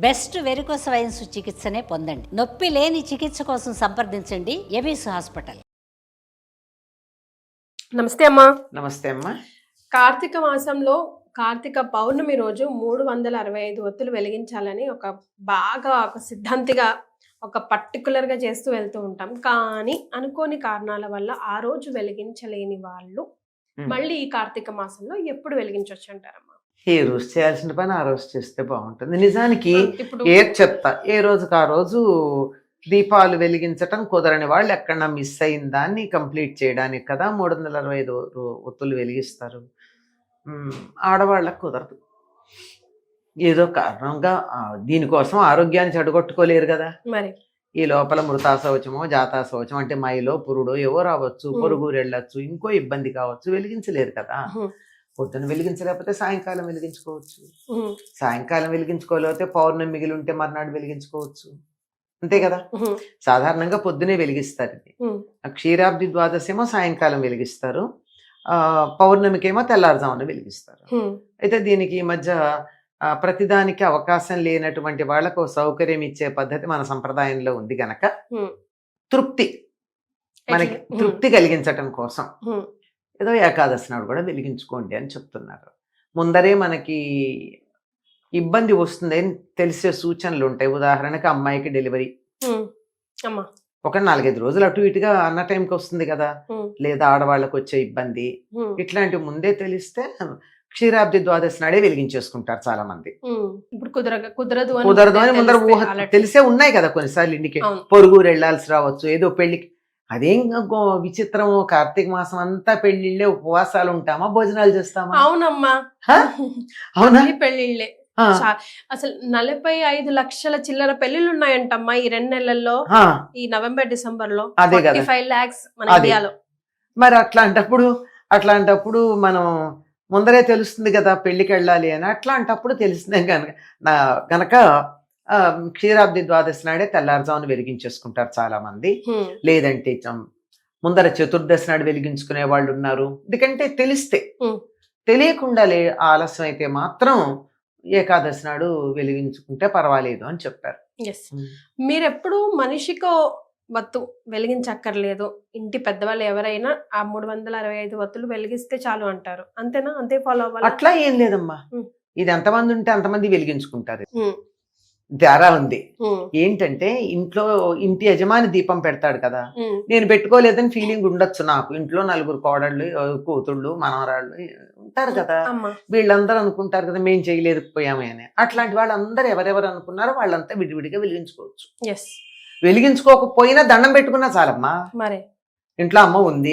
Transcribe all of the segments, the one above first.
Best varicose wines చికిత్సనే పొందండి. నొప్పి లేని చికిత్స కోసం సంప్రదించండి. ఎబీస్ హాస్పిటల్. నమస్తే అమ్మా. నమస్తే అమ్మా. కార్తీక మాసంలో కార్తీక పౌర్ణమి రోజు మూడు వందల అరవై ఐదు ఒత్తులు వెలిగించాలని ఒక బాగా ఒక సిద్ధాంతిగా ఒక పర్టికులర్గా చేస్తూ వెళ్తూ ఉంటాం. కానీ అనుకోని కారణాల వల్ల ఆ రోజు వెలిగించలేని వాళ్ళు. మళ్ళీ ఈ కార్తీక మాసంలో ఎప్పుడు వెలిగించవచ్చు అంటారమ్మా? ఏ రోజు చేయాల్సిన పని ఆ రోజు చేస్తే బాగుంటుంది. నిజానికి ఏ చెప్తా ఏ రోజుకి ఆ రోజు దీపాలు వెలిగించటం కుదరని వాళ్ళు ఎక్కడన్నా మిస్ అయిన దాన్ని కంప్లీట్ చేయడానికి కదా మూడు వందల అరవై ఐదు ఒత్తులు వెలిగిస్తారు. ఆడవాళ్ళకు కుదరదు. ఏదో కారణంగా దీనికోసం ఆరోగ్యాన్ని చెడగొట్టుకోలేరు కదా. మరి. ఈ లోపల మృతాశౌచమో జాతాశౌచం అంటే మైలో పురుడో ఏవో రావచ్చు. పొరుగురు వెళ్ళొచ్చు ఇంకో ఇబ్బంది కావచ్చు వెలిగించలేరు కదా. పొద్దున వెలిగించలేకపోతే సాయంకాలం వెలిగించుకోవచ్చు. సాయంకాలం వెలిగించుకోలేకపోతే పౌర్ణమి మిగిలి ఉంటే మర్నాడు వెలిగించుకోవచ్చు. అంతే కదా? సాధారణంగా పొద్దునే వెలిగిస్తారు ఇది క్షీరాబ్ది ద్వాదశేమో సాయంకాలం వెలిగిస్తారు. ఆ పౌర్ణమికేమో తెల్లారుజామున వెలిగిస్తారు. అయితే దీనికి ఈ మధ్య ప్రతిదానికి అవకాశం లేనటువంటి వాళ్ళకు సౌకర్యం ఇచ్చే పద్ధతి మన సంప్రదాయంలో ఉంది గనక. తృప్తి. మనకి తృప్తి కలిగించటం కోసం. ఏదో ఏకాదశి నాడు కూడా వెలిగించుకోండి అని చెప్తున్నారు. ముందరే మనకి ఇబ్బంది వస్తుందని తెలిసే సూచనలు ఉంటాయి. ఉదాహరణకి అమ్మాయికి డెలివరీ. ఒక నాలుగైదు రోజులు అటు ఇటుగా అన్న టైంకి వస్తుంది కదా. లేదా ఆడవాళ్ళకు వచ్చే ఇబ్బంది. ఇట్లాంటివి ముందే తెలిస్తే క్షీరాబ్ది ద్వాదశి నాడే వెలిగించేసుకుంటారు చాలా మంది. ఇప్పుడు కుదరదు అని కుదరదు అని ముందర ఊహ. తెలిసే ఉన్నాయి కదా కొన్నిసార్లు ఇంటికి. పొరుగురు వెళ్ళాల్సి రావచ్చు. ఏదో పెళ్ళికి అదేం విచిత్రం కార్తీక మాసం అంతా పెళ్ళిళ్ళే ఉపవాసాలు ఉంటామా భోజనాలు చేస్తామా? అవునమ్మా? అవునా? పెళ్ళిళ్ళే అసలు నలభై ఐదు లక్షల చిల్లర పెళ్ళిళ్ళు ఉన్నాయంటమ్మా ఈ రెండు నెలల్లో ఈ నవంబర్ డిసెంబర్లో. ఫైవ్ లాక్స్ మన. ఇండియాలో. మరి అట్లాంటప్పుడు అట్లాంటప్పుడు మనం ముందరే తెలుస్తుంది కదా పెళ్ళికి వెళ్ళాలి అని. అట్లాంటప్పుడు తెలిసిందే కనుక. నా గనక క్షీరాబ్ది ద్వాదశి నాడే తెల్లారుజామున వెలిగించేసుకుంటారు చాలా మంది. లేదంటే ముందర చతుర్దశి నాడు వెలిగించుకునే వాళ్ళు ఉన్నారు. ఎందుకంటే తెలిస్తే. తెలియకుండా లే ఆలస్యం అయితే మాత్రం ఏకాదశి నాడు వెలిగించుకుంటే పర్వాలేదు అని చెప్పారు. మీరెప్పుడు మనిషికో వత్తు వెలిగించక్కర్లేదు. ఇంటి పెద్దవాళ్ళు ఎవరైనా ఆ మూడు వందల అరవై ఐదు వత్తులు వెలిగిస్తే చాలు అంటారు. అంతేనా? అంతే ఫాలో అవ్వాలి? అట్లా ఏం లేదమ్మా. ఇది ఎంతమంది ఉంటే అంతమంది వెలిగించుకుంటారు. తేడా ఉంది ఏంటంటే ఇంట్లో ఇంటి యజమాని దీపం పెడతాడు కదా నేను పెట్టుకోలేదని ఫీలింగ్ ఉండొచ్చు నాకు. ఇంట్లో నలుగురు కోడళ్ళు కూతుళ్ళు మనవరాళ్ళు ఉంటారు కదా. వీళ్ళందరూ అనుకుంటారు కదా మేము చేయలేకపోయామే అని. అట్లాంటి వాళ్ళందరూ ఎవరెవరు అనుకున్నారో వాళ్ళంతా విడివిడిగా వెలిగించుకోవచ్చు. వెలిగించుకోకపోయినా దండం పెట్టుకున్నా చాలమ్మా. మరే. ఇంట్లో అమ్మ ఉంది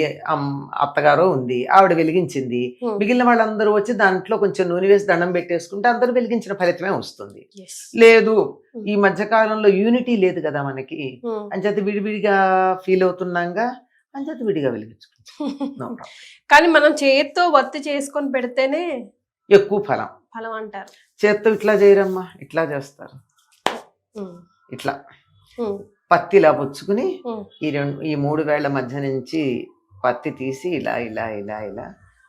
అత్తగారో ఉంది ఆవిడ వెలిగించింది. Hmm. మిగిలిన వాళ్ళందరూ వచ్చి దాంట్లో కొంచెం నూనె వేసి దండం పెట్టేసుకుంటే అందరూ వెలిగించిన ఫలితమే వస్తుంది. లేదు ఈ మధ్య కాలంలో యూనిటీ లేదు కదా మనకి. అంచేత విడివిడిగా ఫీల్ అవుతున్నాగా అంచేత విడిగా వెలిగించుకుంటాం. కానీ మనం చేత్తో వత్తి చేసుకొని పెడితేనే ఎక్కువ ఫలం. ఫలం అంటారు. చేత్తో ఇట్లా చేయరమ్మా ఇట్లా చేస్తారు. ఇట్లా. పత్తి ఇలా పుచ్చుకుని. ఈ రెండు ఈ మూడు వేళ్ళ మధ్య నుంచి పత్తి తీసి ఇలా ఇలా ఇలా ఇలా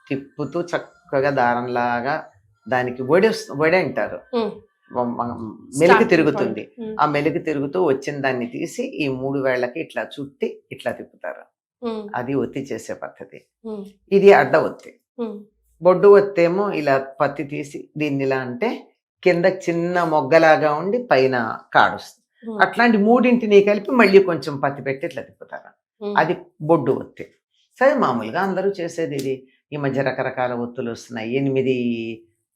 తిప్పుతూ చక్కగా దారంలాగా దానికి వడి వడి అంటారు మెలికి తిరుగుతుంది. ఆ మెలికి తిరుగుతూ వచ్చిన దాన్ని తీసి ఈ మూడు వేళ్ళకి ఇట్లా చుట్టి ఇట్లా తిప్పుతారు. అది ఒత్తి చేసే పద్ధతి. ఇది అడ్డ ఒత్తి. బొడ్డు ఒత్తేమో ఇలా పత్తి తీసి దీన్ని ఇలా అంటే కింద చిన్న మొగ్గలాగా ఉండి పైన కాడుస్తుంది. అట్లాంటి మూడింటిని కలిపి మళ్ళీ కొంచెం పత్తి పెట్టి ఇట్లా తిప్పుతారు. అది బొడ్డు ఒత్తి. సరే మామూలుగా అందరూ చేసేది ఇది. ఈ మధ్య రకరకాల ఒత్తులు వస్తున్నాయి. ఎనిమిది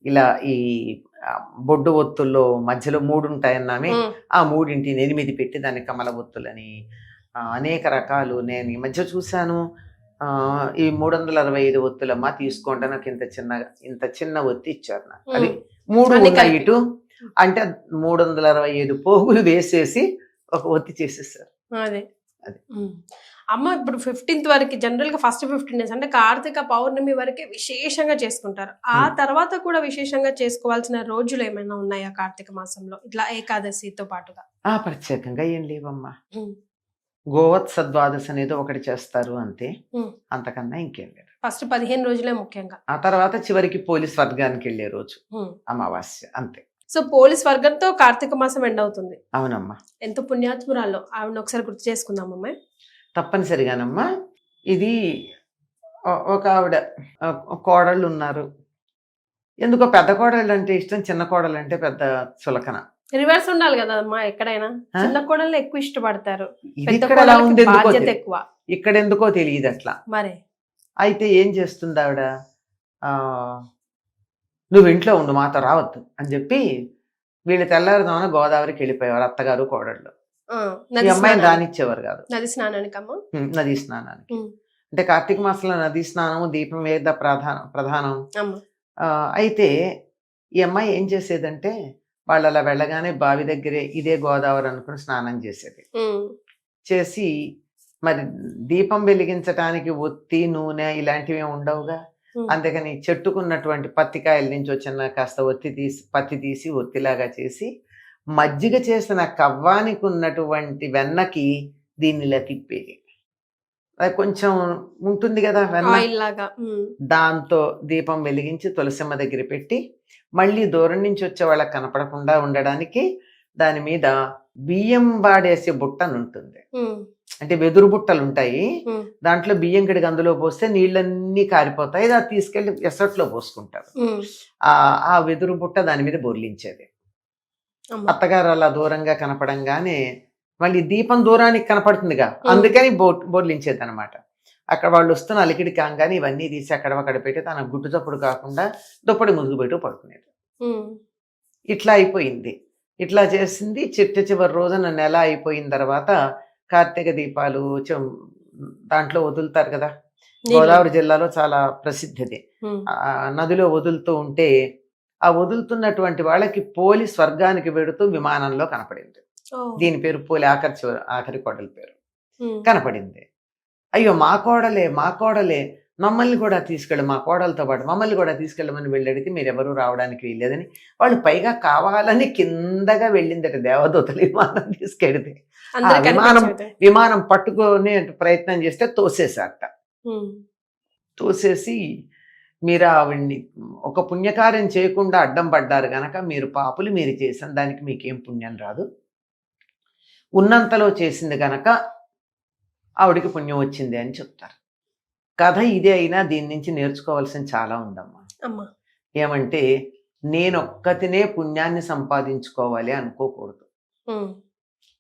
ఇలా ఈ బొడ్డు ఒత్తుల్లో మధ్యలో మూడు ఉంటాయన్నామే. ఆ మూడింటిని ఎనిమిది పెట్టి దాన్ని కమల ఒత్తులని అనేక రకాలు నేను ఈ మధ్య చూశాను. ఆ, ఈ మూడు వందల అరవై ఐదు ఒత్తులమ్మా తీసుకోండి నాకు ఇంత చిన్న ఇంత చిన్న ఒత్తి ఇచ్చారు నాకు. అది. మూడు. ఇటు. అంటే మూడు వందల అరవై ఐదు పోగులు వేసేసి ఒక ఒత్తి చేసేసారు. అదే. అదే. అమ్మ ఇప్పుడు ఫిఫ్టీన్త్ వరకు జనరల్గా ఫస్ట్ ఫిఫ్టీన్ డేస్ అంటే కార్తీక పౌర్ణమి వరకే విశేషంగా చేసుకుంటారు. ఆ. తర్వాత కూడా విశేషంగా చేసుకోవాల్సిన రోజులు ఏమైనా ఉన్నాయా కార్తీక మాసంలో? ఇట్లా ఏకాదశితో పాటుగా. ఆ ప్రత్యేకంగా ఏం లేవమ్మా. ఉమ్. గోవత్స ద్వాదశి అనేది ఒకటి చేస్తారు అంతే. అంతకన్నా ఇంకేం లేదు. ఫస్ట్ పదిహేను రోజులే ముఖ్యంగా. ఆ తర్వాత చివరికి పోలీస్ వర్గానికి వెళ్ళే రోజు. అమావాస్య అంతే. సో పోలీస్ వర్గంతో కార్తీక మాసం ఎండ్ అవుతుంది. అవునమ్మా. ఎంత పుణ్యాత్మురాల్లో. ఆవిడని ఒకసారి గుర్తు చేసుకుందాం అమ్మాయి. తప్పనిసరిగానమ్మా. ఇది ఒక ఆవిడ కోడళ్ళు ఉన్నారు. ఎందుకో పెద్ద కోడళ్ళు అంటే ఇష్టం చిన్న కోడలు అంటే పెద్ద చులకన. రివర్స్ ఉండాలి కదా అమ్మా ఎక్కడైనా? చిన్న కోడలు ఎక్కువ ఇష్టపడతారు. బాధ్యత ఎక్కువ. ఇక్కడ ఎందుకో తెలియదు అట్లా మరి? అయితే ఏం చేస్తుంది ఆవిడ? ఆ, నువ్వు ఇంట్లో ఉండు మాతో రావద్దు అని చెప్పి వీళ్ళు తెల్లారుదామన గోదావరికి వెళ్ళిపోయేవారు అత్తగారు కోడళ్ళు. ఈ అమ్మాయిని రానిచ్చేవారు కాదు. నది స్నానానికి అమ్మ నదీ స్నానానికి. అంటే కార్తీక మాసంలో నదీ స్నానం దీపం వేద ప్రధానం ప్రధానం. అయితే ఈ అమ్మాయి ఏం చేసేదంటే వాళ్ళు అలా వెళ్ళగానే బావి దగ్గరే ఇదే గోదావరి అనుకుని స్నానం చేసేది. చేసి మరి దీపం వెలిగించటానికి ఒత్తి నూనె ఇలాంటివి ఉండవుగా. అందుకని చెట్టుకున్నటువంటి పత్తికాయల నుంచి వచ్చిన కాస్త ఒత్తి తీసి పత్తి తీసి ఒత్తిలాగా చేసి మజ్జిగ చేసిన కవ్వానికి ఉన్నటువంటి వెన్నకి దీన్ని ఇలా తిప్పేది. అది కొంచెం ఉంటుంది కదా వెన్న. దాంతో దీపం వెలిగించి తులసిమ్మ దగ్గర పెట్టి మళ్ళీ దూరం నుంచి వచ్చే వాళ్ళకి కనపడకుండా ఉండడానికి దాని మీద బియ్యం వాడేసే బుట్ట అని ఉంటుంది అంటే వెదురు బుట్టలు ఉంటాయి దాంట్లో బియ్యం గడికి అందులో పోస్తే నీళ్ళన్నీ కారిపోతాయి. అది తీసుకెళ్ళి ఎసట్లో పోసుకుంటారు. ఆ ఆ వెదురు బుట్ట దాని మీద బొర్లించేది. అత్తగారు అలా దూరంగా కనపడంగానే మళ్ళీ దీపం దూరానికి కనపడుతుందిగా. అందుకని బో బొర్లించేది అనమాట అక్కడ వాళ్ళు వస్తున్న అలికిడి కాగానే ఇవన్నీ తీసి అక్కడ అక్కడ పెట్టి తన గుడ్డు చప్పుడు కాకుండా దుప్పటి ముసుగు పెట్టు పడుకునేది ఇట్లా అయిపోయింది. ఇట్లా చేసింది చిట్ట చివరి రోజున నెల అయిపోయిన తర్వాత కార్తీక దీపాలు దాంట్లో వదులుతారు కదా. గోదావరి జిల్లాలో చాలా ప్రసిద్ధిది. నదిలో వదులుతూ ఉంటే ఆ వదులుతున్నటువంటి వాళ్ళకి పోలి స్వర్గానికి వెడుతూ విమానంలో కనపడింది. దీని పేరు పోలి ఆఖరి చివరి ఆఖరి కోడల పేరు. కనపడింది. అయ్యో మా కోడలే మా కోడలే మమ్మల్ని కూడా తీసుకెళ్ళి మా కోడలతో పాటు మమ్మల్ని కూడా తీసుకెళ్ళమని వెళ్ళడితే మీరు ఎవరు రావడానికి వీల్లేదని వాళ్ళు పైగా కావాలని కిందగా వెళ్ళిందట దేవదూతలు విమానం తీసుకెడితే. విమానం-. విమానం పట్టుకునే ప్రయత్నం చేస్తే తోసేశారట. ఉమ్, తోసేసి మీరు ఆవిడ్ని ఒక పుణ్యకార్యం చేయకుండా అడ్డం పడ్డారు గనక మీరు పాపులు మీరు చేసిన దానికి మీకేం పుణ్యం రాదు. ఉన్నంతలో చేసింది గనక ఆవిడికి పుణ్యం వచ్చింది అని చెప్తారు. కథ ఇదే అయినా దీని నుంచి నేర్చుకోవాల్సిన చాలా ఉందమ్మా. అమ్మ. ఏమంటే నేనొక్కతినే పుణ్యాన్ని సంపాదించుకోవాలి అనుకోకూడదు.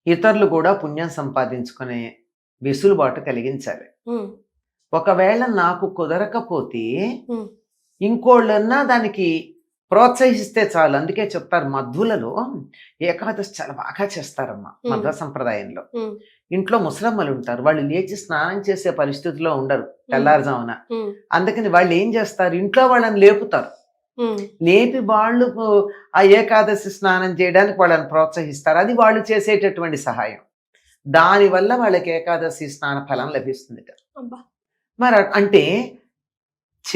ఇతరులు కూడా పుణ్యం సంపాదించుకునే వెసులుబాటు కలిగించాలి. ఒకవేళ నాకు కుదరకపోతే ఇంకోళ్ళన్నా దానికి ప్రోత్సహిస్తే చాలు. అందుకే చెప్తారు మధ్వులలో ఏకాదశి చాలా బాగా చేస్తారమ్మా. మధ్వ సంప్రదాయంలో. ఇంట్లో ముసలమ్మలు ఉంటారు. వాళ్ళు లేచి స్నానం చేసే పరిస్థితిలో ఉండరు తెల్లారుజామున. అందుకని వాళ్ళు ఏం చేస్తారు? ఇంట్లో వాళ్ళని లేపుతారు. లేపి వాళ్ళు ఆ ఏకాదశి స్నానం చేయడానికి వాళ్ళని ప్రోత్సహిస్తారు. అది వాళ్ళు చేసేటటువంటి సహాయం. దానివల్ల వాళ్ళకి ఏకాదశి స్నాన ఫలం లభిస్తుంది మరి అంటే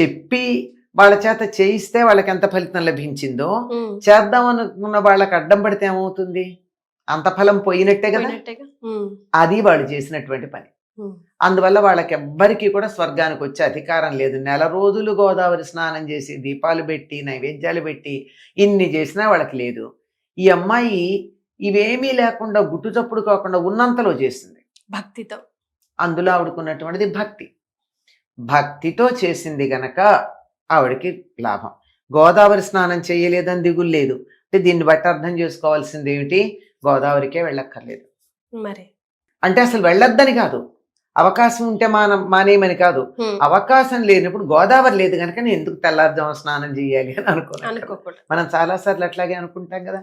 చెప్పి వాళ్ళ చేత చేయిస్తే వాళ్ళకి ఎంత ఫలితం లభించిందో చేద్దాం అనుకున్న వాళ్ళకి అడ్డం పడితే ఏమవుతుంది? అంత ఫలం పోయినట్టే కదా? అది వాళ్ళు చేసినటువంటి పని. అందువల్ల వాళ్ళకి ఎవ్వరికీ కూడా స్వర్గానికి వచ్చే అధికారం లేదు. నెల రోజులు గోదావరి స్నానం చేసి దీపాలు పెట్టి నైవేద్యాలు పెట్టి ఇన్ని చేసినా వాళ్ళకి లేదు. ఈ అమ్మాయి ఇవేమీ లేకుండా గుట్టు చప్పుడు కాకుండా ఉన్నంతలో చేసింది. భక్తితో. అందులో ఆవిడకున్నటువంటిది భక్తి. భక్తితో చేసింది గనక ఆవిడకి లాభం. గోదావరి స్నానం చేయలేదని దిగులు లేదు. అంటే దీన్ని బట్టి అర్థం చేసుకోవాల్సింది ఏమిటి? గోదావరికే వెళ్ళక్కర్లేదు. మరి? అంటే అసలు వెళ్ళొద్దని కాదు. అవకాశం ఉంటే మాన మానేయమని కాదు. అవకాశం లేనప్పుడు గోదావరి లేదు కనుక నేను ఎందుకు తెల్లారుజాము స్నానం చేయాలి అని అనుకున్నాను అనుకోకూడదు. మనం చాలా సార్లు అట్లాగే అనుకుంటాం కదా.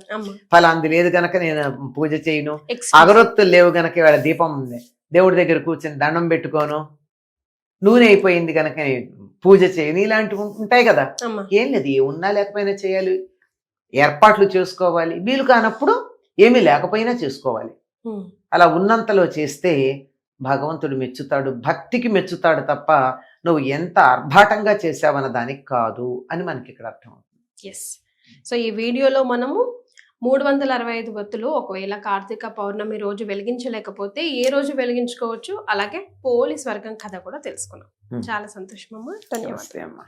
ఫలాంది లేదు గనక నేను పూజ చేయను. అగరొత్తులు లేవు గనక ఇవాళ దీపం ఉంది. దేవుడి దగ్గర కూర్చొని దండం పెట్టుకోను. నూనె అయిపోయింది గనక పూజ చేయను ఇలాంటివి ఉంటాయి కదా. ఏం లేదు ఏ ఉన్నా లేకపోయినా చేయాలి. ఏర్పాట్లు చేసుకోవాలి. వీలు కానప్పుడు ఏమీ లేకపోయినా చేసుకోవాలి. అలా ఉన్నంతలో చేస్తే భగవంతుడు మెచ్చుతాడు భక్తికి మెచ్చుతాడు తప్ప నువ్వు ఎంత ఆర్భాటంగా చేసావన్న దానికి కాదు అని మనకి ఇక్కడ అర్థం ఎస్ సో ఈ వీడియోలో మనము మూడు వందల అరవై ఐదు ఒత్తులు ఒకవేళ కార్తీక పౌర్ణమి రోజు వెలిగించలేకపోతే ఏ రోజు వెలిగించుకోవచ్చు? అలాగే పోలీస్ వర్గం కథ కూడా తెలుసుకున్నాం. చాలా సంతోషం అమ్మా. ధన్యవాదాలు. అమ్మా.